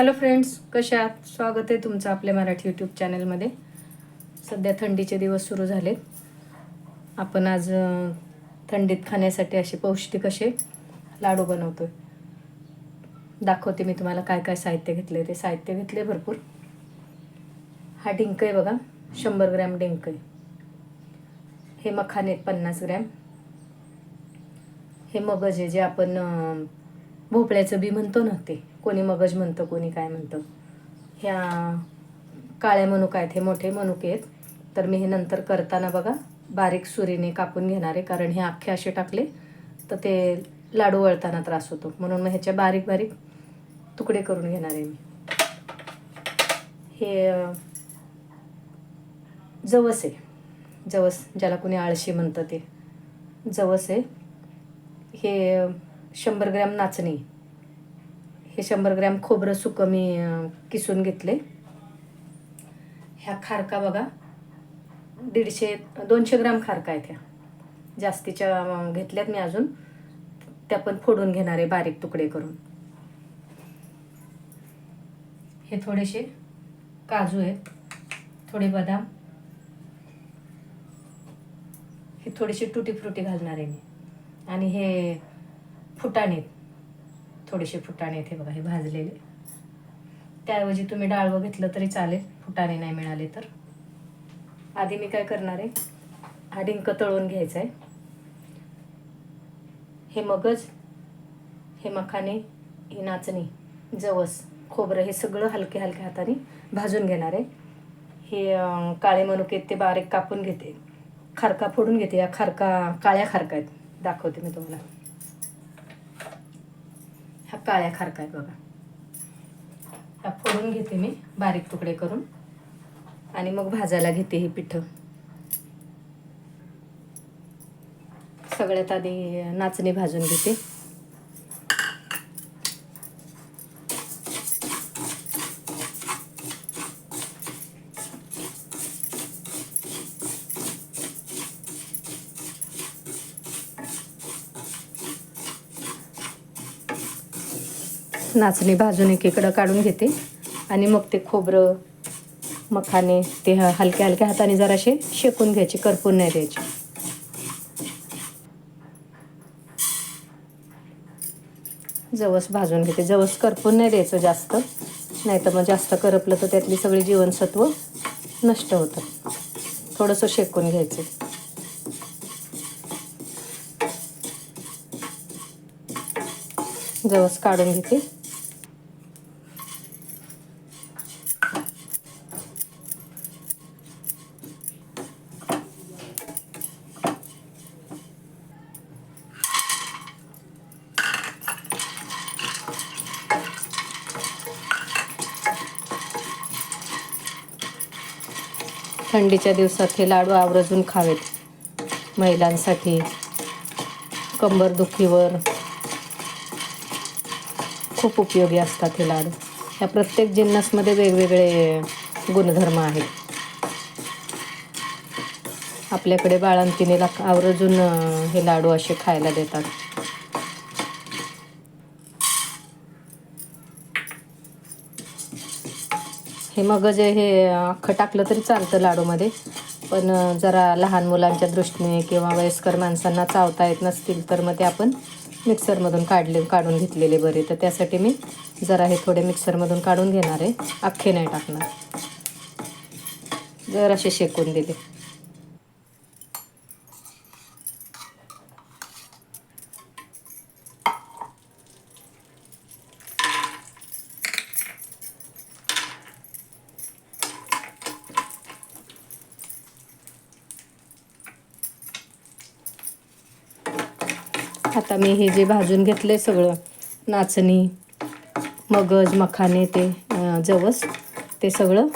Hello friends कशा आहात? स्वागत आहे तुमचं आपल्या मराठी यूट्यूब चॅनलमध्ये सध्या थंडीचे दिवस सुरू झाले आपण आज थंडीत खाण्यासाठी असे पौष्टिक असे लाडू बनवतो आहे दाखवते मी तुम्हाला काय काय साहित्य घेतले ते साहित्य घेतले भरपूर. हा डिंक आहे बघा. शंभर ग्रॅम डिंक आहे. हे मखाने पन्नास ग्रॅम. हे मगज आहे जे आपण भोपळ्याचं बी म्हणतो ना ते. कोणी मगज म्हणतं कोणी काय म्हणतं. ह्या काळ्या मनुका आहेत हे मोठे मनुके आहेत. तर मी हे नंतर करताना बघा बारीक सुरीने कापून घेणार आहे कारण हे अख्खे असे टाकले तर ते लाडू वळताना त्रास होतो. म्हणून मग ह्याच्या बारीक बारीक तुकडे करून घेणार आहे मी. हे जवस आहे. जवस ज्याला कोणी आळशी म्हणतं ते. जवस आहे. हे शंभर ग्रॅम नाचणी. हे शंभर ग्रॅम खोबरं सुकं मी किसून घेतले. ह्या खारका बघा. दीडशे दोनशे ग्रॅम खारका आहेत ह्या. जास्तीच्या घेतल्यात मी अजून. त्या पण फोडून घेणार आहे बारीक तुकडे करून. हे थोडेसे काजू आहेत. थोडे बदाम. हे थोडेसे टुटी फ्रुटी घालणार आहे मी. आणि हे फुटाणे आहेत. थोडेसे फुटाणे येते बघा हे भाजलेले. त्याऐवजी तुम्ही डाळवं घेतलं तरी चालेल फुटाणे नाही मिळाले तर. आधी मी काय करणार आहे हा डिंक तळून घ्यायचा आहे हे मगज हे मखाने ही नाचणी जवस खोबरं हे सगळं हलक्या हलक्या हाताने भाजून घेणार आहे. हे काळे मनुके ते बारीक कापून घेते. खारका फोडून घेते या खारका काळ्या खारका आहेत. दाखवते मी तुम्हाला. ह्या काळ्या खारका आहेत बघा. ह्या फोडून घेते मी बारीक तुकडे करून. आणि मग भाजायला घेते हे पिठं. सगळ्यात आधी नाचणी भाजून घेते. नाचणी भाजून एकीकडं काढून घेते. आणि मग ते खोबरं मखाने ते हलक्या हलक्या हाताने जराशे शेकून घ्यायचे करपून नाही द्यायचे. जवस भाजून घेते. जवस करपून नाही द्यायचं जास्त. नाही तर मग जास्त करपलं तर त्यातली सगळी जीवनसत्व नष्ट होतात थोडंसं शेकून घ्यायचं. जवस काढून घेते. थंडीच्या दिवसात हे लाडू आवर्जून खावेत. महिलांसाठी कंबरदुखीवर खूप उपयोगी असतात हे लाडू. या प्रत्येक जिन्नसमध्ये वेगवेगळे गुणधर्म आहेत. आपल्याकडे बाळंतिणीला आवर्जून हे लाडू असे खायला देतात. हे मग जे हे अख्खं टाकलं तरी चालतं लाडूमध्ये. पण जरा लहान मुलांच्या दृष्टीने किंवा वयस्कर माणसांना चावता येत नसतील तर मग ते आपण मिक्सरमधून काढले काढून घेतलेले बरे. तर त्यासाठी मी जरा हे थोडे मिक्सरमधून काढून घेणार आहे. अख्खे नाही टाकणार. जर असे शेकून दिले. मी हे जे भाजून घेतलं आहे सगळं नाचणी मगज मखाने ते जवस ते सगळं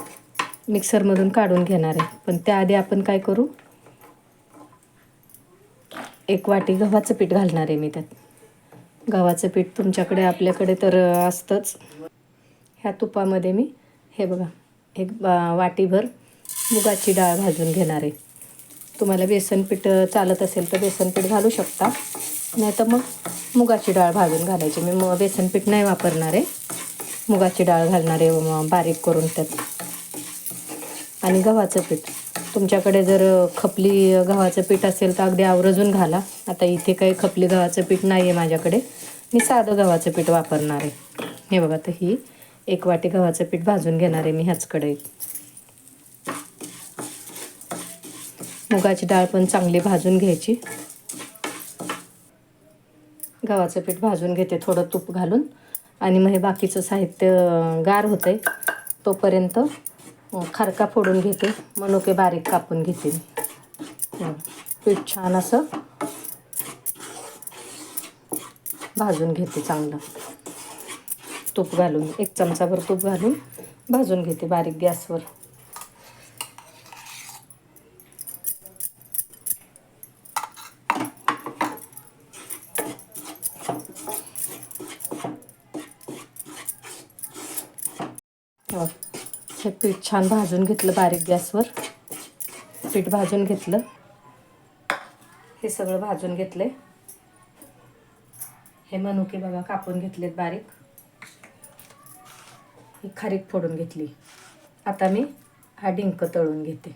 मिक्सरमधून काढून घेणार आहे. पण त्याआधी आपण काय करू? एक वाटी गव्हाचं पीठ घालणार आहे मी त्यात. गव्हाचं पीठ तुमच्याकडे आपल्याकडे तर असतंच. ह्या तुपामध्ये मी हे बघा एक वाटीभर मुगाची डाळ भाजून घेणार आहे. तुम्हाला बेसन पीठ चालत असेल तर बेसन पीठ घालू शकता. नाही तर मग मुगाची डाळ भाजून घालायची. मी मग बेसन पीठ नाही वापरणार आहे. मुगाची डाळ घालणार आहे बारीक करून त्यात. आणि गव्हाचं पीठ. तुमच्याकडे जर खपली गव्हाचं पीठ असेल तर अगदी आवर्जून घाला. आता इथे काही खपली गव्हाचं पीठ नाही आहे माझ्याकडे. मी साधं गव्हाचं पीठ वापरणार आहे. हे बघा तर ही एक वाटी गव्हाचं पीठ भाजून घेणार आहे मी ह्याच कढईत मुगाची डाळ पण चांगली भाजून घ्यायची. गव्हाचं पीठ भाजून घेते थोडं तूप घालून. आणि मग हे बाकीचं साहित्य गार होतं आहे तोपर्यंत खारका फोडून घेते. मनुके बारीक कापून घेते पीठ छान असं भाजून घेते चांगलं. तूप घालून एक चमचाभर तूप घालून भाजून घेते बारीक गॅसवर हो. हे पीठ छान भाजून घेतलं बारीक गॅसवर. पीठ भाजून घेतलं. हे सगळं भाजून घेतले हे मनुके बघा कापून घेतलेत बारीक. ही खारीक फोडून घेतली. आता मी हा डिंक तळून घेते.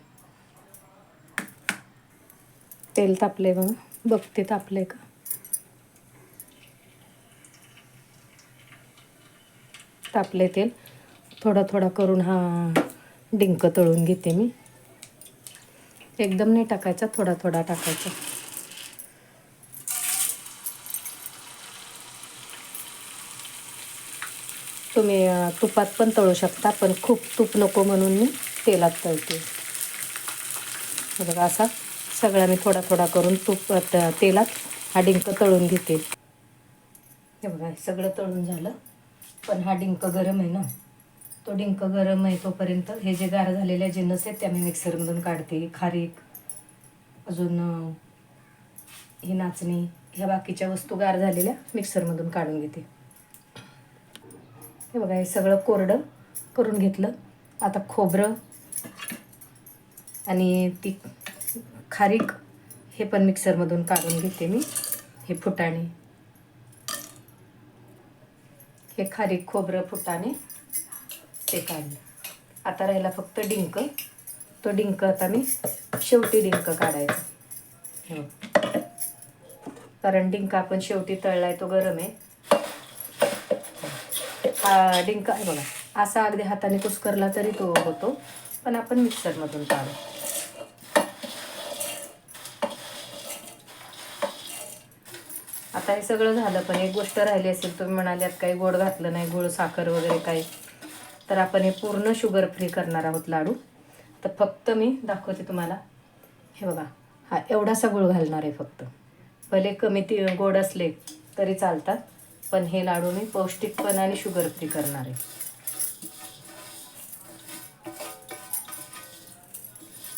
तेल तापले बघा. बघते तापले का? तापले तेल. थोडा थोडा करून हा डिंक तळून घेते मी. एकदम नाही टाकायचा थोडा थोडा टाकायचा. तुम्ही तुपात पण तळू शकता पण खूप तूप नको म्हणून मी तेलात तळते. बघा असा सगळा मी थोडा थोडा करून तूप तेलात हा डिंक तळून घेते. हे बघा सगळं तळून झालं. पण हा डिंक गरम आहे ना. तो डिंक गरम आहे तोपर्यंत. हे जे गार झालेले जिन्नस आहेत त्या मी मिक्सरमधून काढते. खारीक अजून ही नाचणी ह्या बाकीच्या वस्तू गार झालेल्या मिक्सरमधून काढून घेते. हे बघा हे सगळं कोरडं करून घेतलं. आता खोबरं आणि ती खारीक हे पण मिक्सरमधून काढून घेते मी हे फुटाणे. हे खारीक खोबरं फुटाणे ते काढलं आता राहिला फक्त डिंक. तो डिंक आता मी शेवटी डिंक काढायचा. हो. कारण डिंक आपण शेवटी तळलाय तो गरम आहे. हा डिंक आहे बघा. असा अगदी हाताने कुस्करला तरी तो होतो. पण आपण मिक्सरमधून काढू. आता हे सगळं झालं पण एक गोष्ट राहिली असेल तुम्ही म्हणाल्यात काही गोड घातलं नाही गुळ साखर वगैरे काही. तर आपण हे पूर्ण शुगर फ्री करणार आहोत लाडू. तर फक्त मी दाखवते तुम्हाला. हे बघा हा एवढासा गुळ घालणार आहे फक्त. भले कमी ती गोड असले तरी चालतात पण हे लाडू मी पौष्टिक पण आणि शुगर फ्री करणार आहे.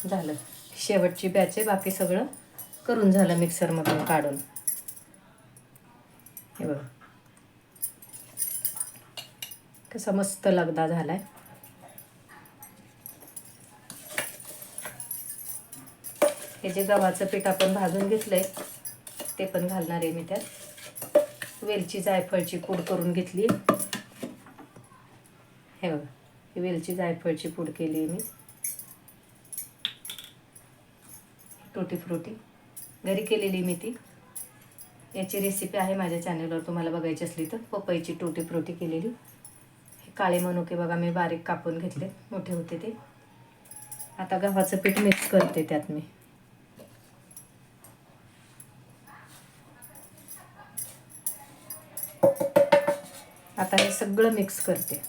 झालं. शेवटची बॅच आहे बाकी सगळं करून झालं मिक्सरमधून काढून. हे बघा. कसा मस्त लगदा झालाय. हे जे गव्हाचं पीठ आपण भाजून घेतलंय ते पण घालणार आहे मी त्यात. वेलची जायफळची पूड करून घेतली. हे बघा वेलची जायफळची पूड केली आहे मी. टोटी फ्रुटी. घरी केलेली मी ती. याची रेसिपी आहे माझ्या चॅनलवर तुम्हाला बघायची असली तर पपईची टोटी फ्रुटी केलेली. काळे मनुके बघा मी बारीक कापून घेतले. मोठे होते ते. आता गव्हाचं पीठ मिक्स करते त्यात मी. आता हे सगळं मिक्स करते.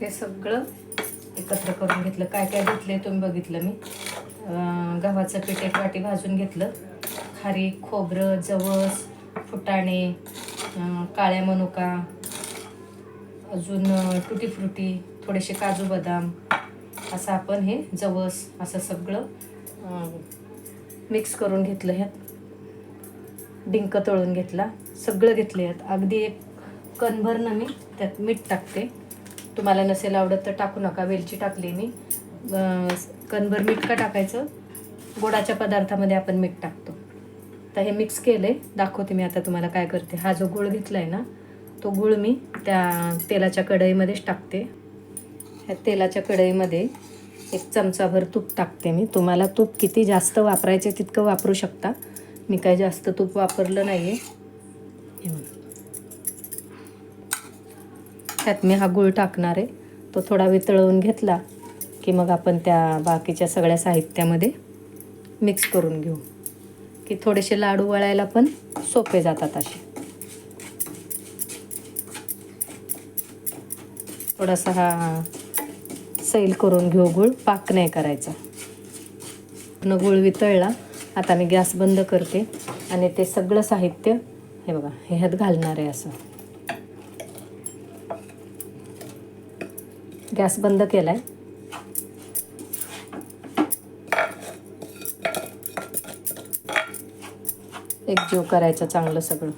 हे सगळं एकत्र करून घेतलं. काय काय घेतले तुम्ही बघितलं मी. गव्हाचं पीठ एक वाटी भाजून घेतलं. खारी खोबरं जवस फुटाणे काळ्या मनुका अजून टुटी फ्रुटी थोडेसे काजू बदाम असं आपण हे जवस असं सगळं मिक्स करून घेतलं ह्यात. डिंक तळून घेतला. सगळं घेतलं ह्यात. अगदी एक कणभरनं मी त्यात मीठ टाकते. तुम्हाला नसेल आवडत तर टाकू नका. वेलची टाकली मी. कणभर मीठ का टाकायचं? गोडाच्या पदार्थामध्ये आपण मीठ टाकतो. आता हे मिक्स केलं आहे दाखवते मी आता तुम्हाला काय करते. हा जो गुळ घेतला आहे ना तो गुळ मी त्या तेलाच्या कढईमध्येच टाकते. ह्या तेलाच्या कढईमध्ये एक चमचाभर तूप टाकते मी. तुम्हाला तूप किती जास्त वापरायचे तितकं वापरू शकता. मी काही जास्त तूप वापरलं नाही आहे त्यात मी हा गूळ टाकणार आहे. तो थोडा वितळवून घेतला की मग आपण त्या बाकीच्या सगळ्या साहित्यामध्ये मिक्स करून घेऊ. की थोडेसे लाडू वळायला पण सोपे जातात असे. थोडासा हा सैल करून घेऊ गुळ. पाक नाही करायचा. न गुळ वितळला आता मी गॅस बंद करते आणि ते सगळं साहित्य हे बघा हे ह्यात घालणार आहे असं. गॅस बंद केलाय. एकजीव करायचं चांगलं सगळं.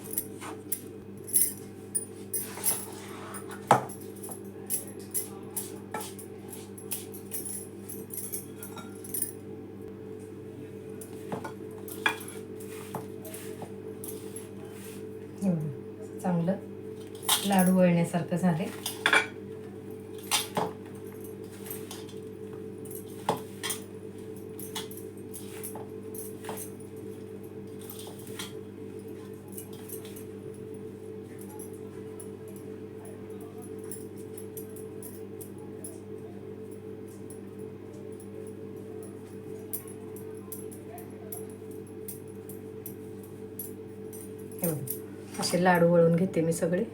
असे लाडू वळून घेते मी सगळे.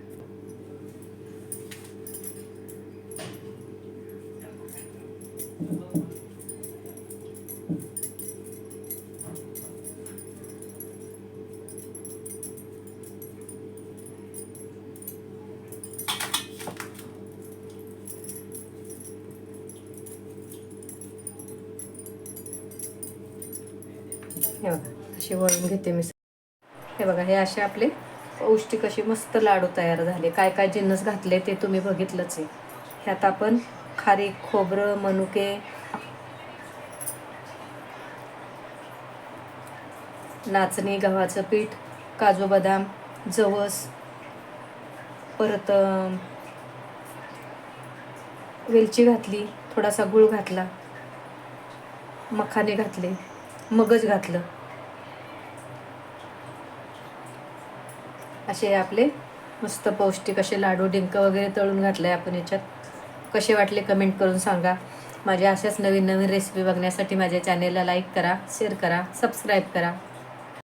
हे बघा असे वळून घेते मी हे बघा हे असे आपले पौष्टिक असे मस्त लाडू तयार झाले. काय काय जिन्नस घातले ते तुम्ही बघितलंच आहे. ह्यात आपण खारीक खोबरं मनुके नाचणी गव्हाचं पीठ काजू बदाम जवस परत वेलची घातली थोडासा गूळ घातला मखाने घातले मगज घातलं. असे आपले मस्त पौष्टिक असे लाडू डिंक वगैरे तळून घातले आपण याच्यात. कसे वाटले कमेंट करून सांगा. माझ्या अशाच नवीन नवीन रेसिपी बघण्यासाठी माझ्या चॅनेलला लाईक करा शेअर करा सबस्क्राईब करा.